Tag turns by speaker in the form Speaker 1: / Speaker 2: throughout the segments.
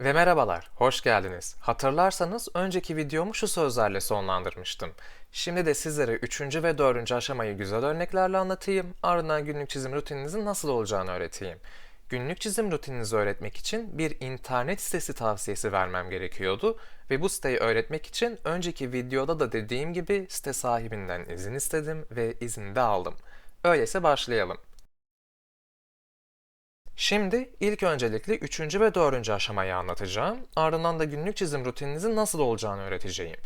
Speaker 1: Ve merhabalar, hoş geldiniz. Hatırlarsanız önceki videomu şu sözlerle sonlandırmıştım. Şimdi de sizlere 3. ve 4. aşamayı güzel örneklerle anlatayım, ardından günlük çizim rutininizin nasıl olacağını öğreteyim. Günlük çizim rutininizi öğretmek için bir internet sitesi tavsiyesi vermem gerekiyordu ve bu siteyi öğretmek için önceki videoda da dediğim gibi site sahibinden izin istedim ve izin de aldım. Öyleyse başlayalım. Şimdi ilk öncelikle 3. ve 4. aşamayı anlatacağım. Ardından da günlük çizim rutininizin nasıl olacağını öğreteceğim.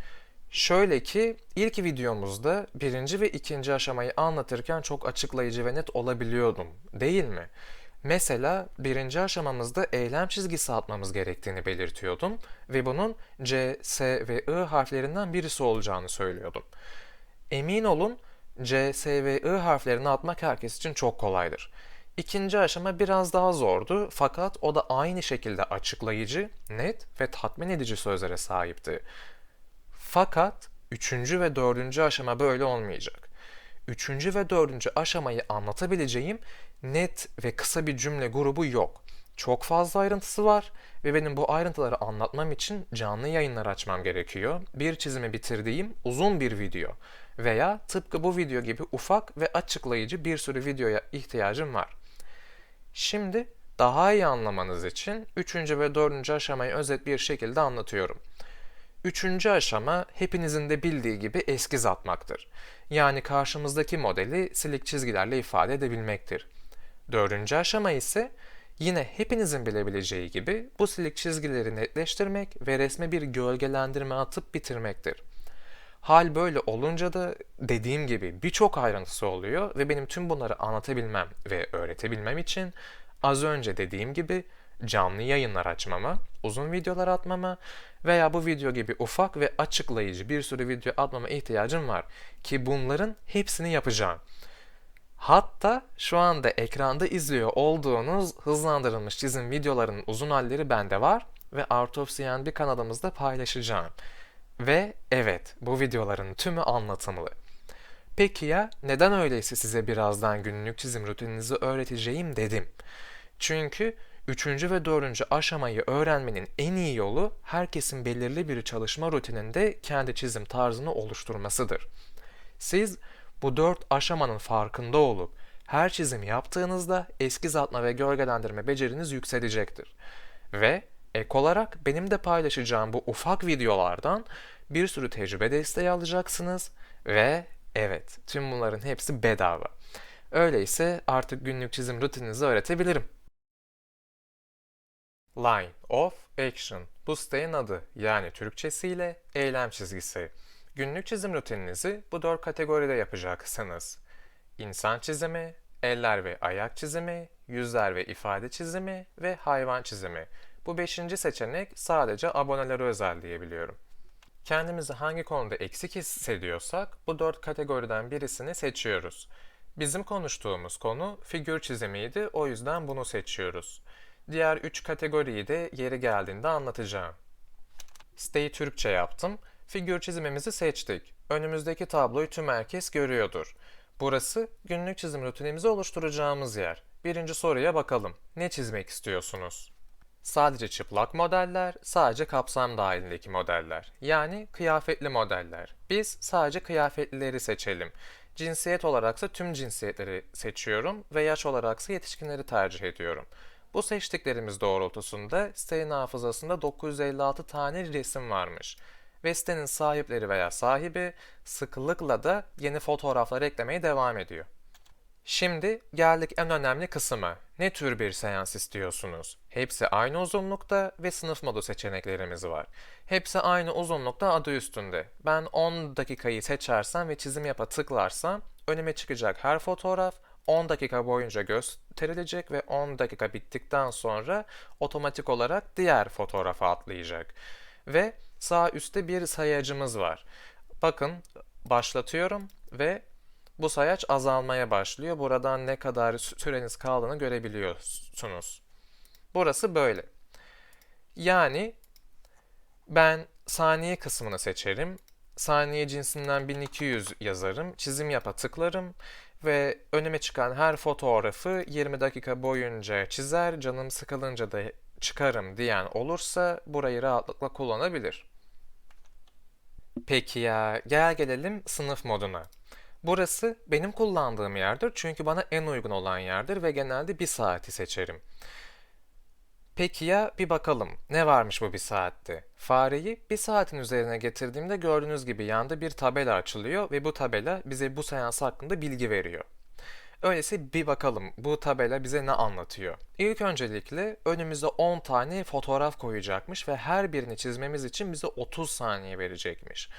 Speaker 1: Şöyle ki ilk videomuzda birinci ve ikinci aşamayı anlatırken çok açıklayıcı ve net olabiliyordum, değil mi? Mesela birinci aşamamızda eylem çizgisi atmamız gerektiğini belirtiyordum ve bunun C, S ve I harflerinden birisi olacağını söylüyordum. Emin olun C, S ve I harflerini atmak herkes için çok kolaydır. İkinci aşama biraz daha zordu fakat o da aynı şekilde açıklayıcı, net ve tatmin edici sözlere sahipti. Fakat üçüncü ve dördüncü aşama böyle olmayacak. Üçüncü ve dördüncü aşamayı anlatabileceğim net ve kısa bir cümle grubu yok. Çok fazla ayrıntısı var ve benim bu ayrıntıları anlatmam için canlı yayınlar açmam gerekiyor. Bir çizimi bitirdiğim uzun bir video veya tıpkı bu video gibi ufak ve açıklayıcı bir sürü videoya ihtiyacım var. Şimdi daha iyi anlamanız için 3. ve 4. aşamayı özet bir şekilde anlatıyorum. Üçüncü aşama hepinizin de bildiği gibi eskiz atmaktır. Yani karşımızdaki modeli silik çizgilerle ifade edebilmektir. Dördüncü aşama ise yine hepinizin bilebileceği gibi bu silik çizgileri netleştirmek ve resme bir gölgelendirme atıp bitirmektir. Hal böyle olunca da dediğim gibi birçok ayrıntısı oluyor ve benim tüm bunları anlatabilmem ve öğretebilmem için az önce dediğim gibi canlı yayınlar açmama, uzun videolar atmama veya bu video gibi ufak ve açıklayıcı bir sürü video atmama ihtiyacım var ki bunların hepsini yapacağım. Hatta şu anda ekranda izliyor olduğunuz hızlandırılmış çizim videolarının uzun halleri bende var ve Art of CNB kanalımızda paylaşacağım. Ve evet, bu videoların tümü anlatımlı. Peki ya neden öyleyse size birazdan günlük çizim rutininizi öğreteceğim dedim. Çünkü üçüncü ve dördüncü aşamayı öğrenmenin en iyi yolu herkesin belirli bir çalışma rutininde kendi çizim tarzını oluşturmasıdır. Siz bu dört aşamanın farkında olup her çizimi yaptığınızda eskiz atma ve gölgelendirme beceriniz yükselecektir. Ve ek olarak benim de paylaşacağım bu ufak videolardan bir sürü tecrübe desteği alacaksınız ve evet tüm bunların hepsi bedava. Öyleyse artık günlük çizim rutininizi öğretebilirim. Line of Action bu sitenin adı yani Türkçesiyle eylem çizgisi. Günlük çizim rutininizi bu dört kategoride yapacaksınız. İnsan çizimi, eller ve ayak çizimi, yüzler ve ifade çizimi ve hayvan çizimi. Bu beşinci seçenek sadece abonelere özel diyebiliyorum. Kendimizi hangi konuda eksik hissediyorsak bu dört kategoriden birisini seçiyoruz. Bizim konuştuğumuz konu figür çizimiydi o yüzden bunu seçiyoruz. Diğer üç kategoriyi de yeri geldiğinde anlatacağım. Siteyi Türkçe yaptım. Figür çizimimizi seçtik. Önümüzdeki tabloyu tüm herkes görüyordur. Burası günlük çizim rutinimizi oluşturacağımız yer. Birinci soruya bakalım. Ne çizmek istiyorsunuz? Sadece çıplak modeller, sadece kapsam dahilindeki modeller. Yani kıyafetli modeller. Biz sadece kıyafetlileri seçelim. Cinsiyet olaraksa tüm cinsiyetleri seçiyorum ve yaş olaraksa yetişkinleri tercih ediyorum. Bu seçtiklerimiz doğrultusunda sitenin hafızasında 956 tane resim varmış. Ve sitenin sahipleri veya sahibi sıklıkla da yeni fotoğraflar eklemeye devam ediyor. Şimdi geldik en önemli kısma. Ne tür bir seans istiyorsunuz? Hepsi aynı uzunlukta ve sınıf modu seçeneklerimiz var. Hepsi aynı uzunlukta adı üstünde. Ben 10 dakikayı seçersem ve çizim yapa tıklarsam önüme çıkacak her fotoğraf 10 dakika boyunca gösterilecek ve 10 dakika bittikten sonra otomatik olarak diğer fotoğrafa atlayacak. Ve sağ üstte bir sayacımız var. Bakın başlatıyorum ve bu sayaç azalmaya başlıyor. Buradan ne kadar süreniz kaldığını görebiliyorsunuz. Burası böyle. Yani ben saniye kısmını seçerim. Saniye cinsinden 1200 yazarım. Çizim yapa tıklarım ve önüme çıkan her fotoğrafı 20 dakika boyunca çizer. Canım sıkılınca da çıkarım diyen olursa burayı rahatlıkla kullanabilir. Peki ya gel gelelim sınıf moduna. Burası benim kullandığım yerdir çünkü bana en uygun olan yerdir ve genelde bir saati seçerim. Peki ya bir bakalım ne varmış bu bir saatte? Fareyi bir saatin üzerine getirdiğimde gördüğünüz gibi yanda bir tabela açılıyor ve bu tabela bize bu seans hakkında bilgi veriyor. Öyleyse bir bakalım bu tabela bize ne anlatıyor? İlk öncelikle önümüze 10 tane fotoğraf koyacakmış ve her birini çizmemiz için bize 30 saniye verecekmiş.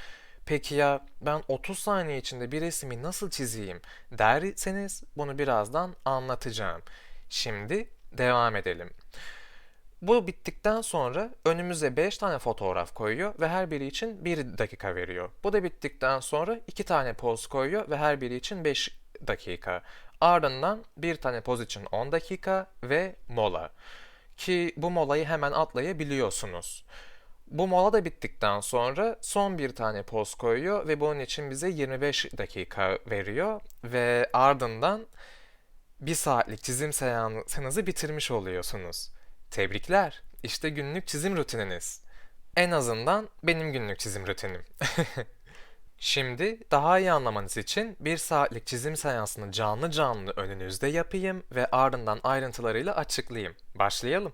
Speaker 1: Peki ya ben 30 saniye içinde bir resmi nasıl çizeyim derseniz bunu birazdan anlatacağım. Şimdi devam edelim. Bu bittikten sonra önümüze 5 tane fotoğraf koyuyor ve her biri için 1 dakika veriyor. Bu da bittikten sonra 2 tane poz koyuyor ve her biri için 5 dakika. Ardından bir tane poz için 10 dakika ve mola. Ki bu molayı hemen atlayabiliyorsunuz. Bu mola da bittikten sonra son bir tane poz koyuyor ve bunun için bize 25 dakika veriyor ve ardından bir saatlik çizim seansınızı bitirmiş oluyorsunuz. Tebrikler. İşte günlük çizim rutininiz. En azından benim günlük çizim rutinim. Şimdi daha iyi anlamanız için bir saatlik çizim seansını canlı canlı önünüzde yapayım ve ardından ayrıntılarıyla açıklayayım. Başlayalım.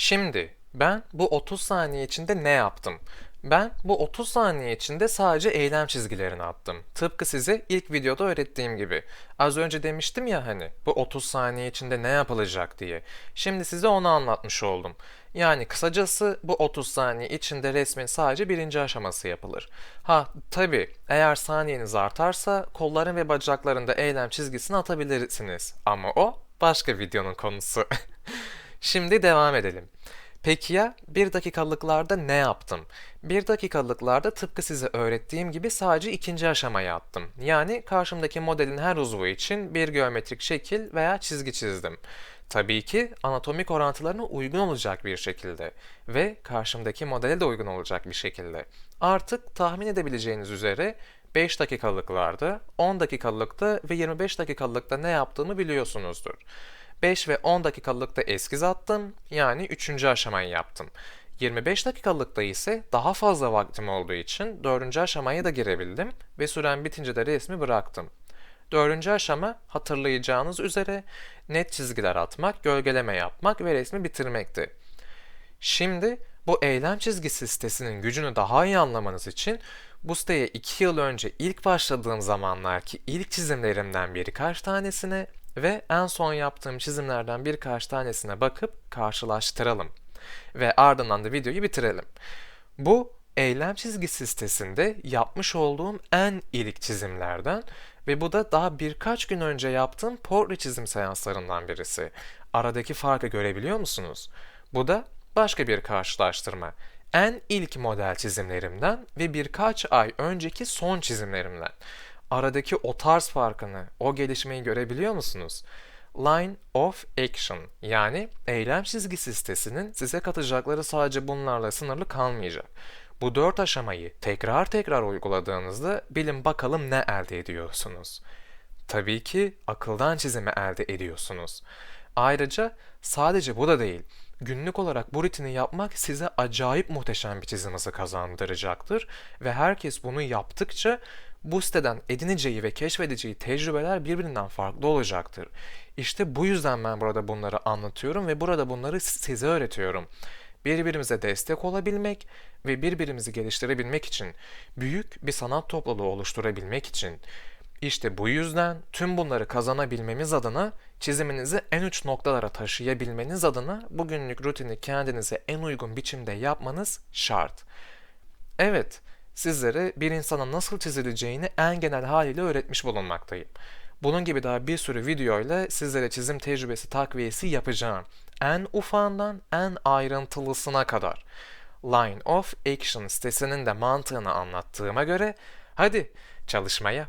Speaker 1: Şimdi ben bu 30 saniye içinde ne yaptım? Ben bu 30 saniye içinde sadece eylem çizgilerini attım. Tıpkı size ilk videoda öğrettiğim gibi. Az önce demiştim ya hani bu 30 saniye içinde ne yapılacak diye. Şimdi size onu anlatmış oldum. Yani kısacası bu 30 saniye içinde resmin sadece birinci aşaması yapılır. Ha tabi eğer saniyeniz artarsa kolların ve bacaklarında eylem çizgisini atabilirsiniz. Ama o başka videonun konusu. Şimdi devam edelim. Peki ya bir dakikalıklarda ne yaptım? Bir dakikalıklarda tıpkı size öğrettiğim gibi sadece ikinci aşamayı attım. Yani karşımdaki modelin her uzvu için bir geometrik şekil veya çizgi çizdim. Tabii ki anatomik orantılarına uygun olacak bir şekilde ve karşımdaki modele de uygun olacak bir şekilde. Artık tahmin edebileceğiniz üzere 5 dakikalıklarda, 10 dakikalıkta ve 25 dakikalıkta ne yaptığımı biliyorsunuzdur. 5 ve 10 dakikalıkta eskiz attım. Yani 3. aşamayı yaptım. 25 dakikalıkta ise daha fazla vaktim olduğu için 4. aşamaya da girebildim ve süren bitince de resmi bıraktım. Dördüncü aşama hatırlayacağınız üzere net çizgiler atmak, gölgeleme yapmak ve resmi bitirmekti. Şimdi bu eylem çizgisi sitesinin gücünü daha iyi anlamanız için bu siteye 2 yıl önce ilk başladığım zamanlarki ilk çizimlerimden birkaç tanesine ve en son yaptığım çizimlerden birkaç tanesine bakıp karşılaştıralım. Ve ardından da videoyu bitirelim. Bu eylem çizgisi sitesinde yapmış olduğum en ilk çizimlerden ve bu da daha birkaç gün önce yaptığım portre çizim seanslarından birisi. Aradaki farkı görebiliyor musunuz? Bu da başka bir karşılaştırma. En ilk model çizimlerimden ve birkaç ay önceki son çizimlerimden aradaki o tarz farkını, o gelişmeyi görebiliyor musunuz? Line of Action yani eylem çizgisi sitesinin size katacakları sadece bunlarla sınırlı kalmayacak. Bu dört aşamayı tekrar tekrar uyguladığınızda bilin bakalım ne elde ediyorsunuz. Tabii ki akıldan çizimi elde ediyorsunuz. Ayrıca sadece bu da değil. Günlük olarak bu rutini yapmak size acayip muhteşem bir çizim hızı kazandıracaktır ve herkes bunu yaptıkça bu siteden edineceği ve keşfedeceği tecrübeler birbirinden farklı olacaktır. İşte bu yüzden ben burada bunları anlatıyorum ve burada bunları size öğretiyorum. Birbirimize destek olabilmek ve birbirimizi geliştirebilmek için, büyük bir sanat topluluğu oluşturabilmek için, İşte bu yüzden tüm bunları kazanabilmemiz adına çiziminizi en uç noktalara taşıyabilmeniz adına bu günlük rutini kendinize en uygun biçimde yapmanız şart. Evet, sizlere bir insana nasıl çizileceğini en genel haliyle öğretmiş bulunmaktayım. Bunun gibi daha bir sürü video ile sizlere çizim tecrübesi takviyesi yapacağım. En ufağından en ayrıntılısına kadar. Line of Action sitesinin de mantığını anlattığıma göre hadi çalışmaya.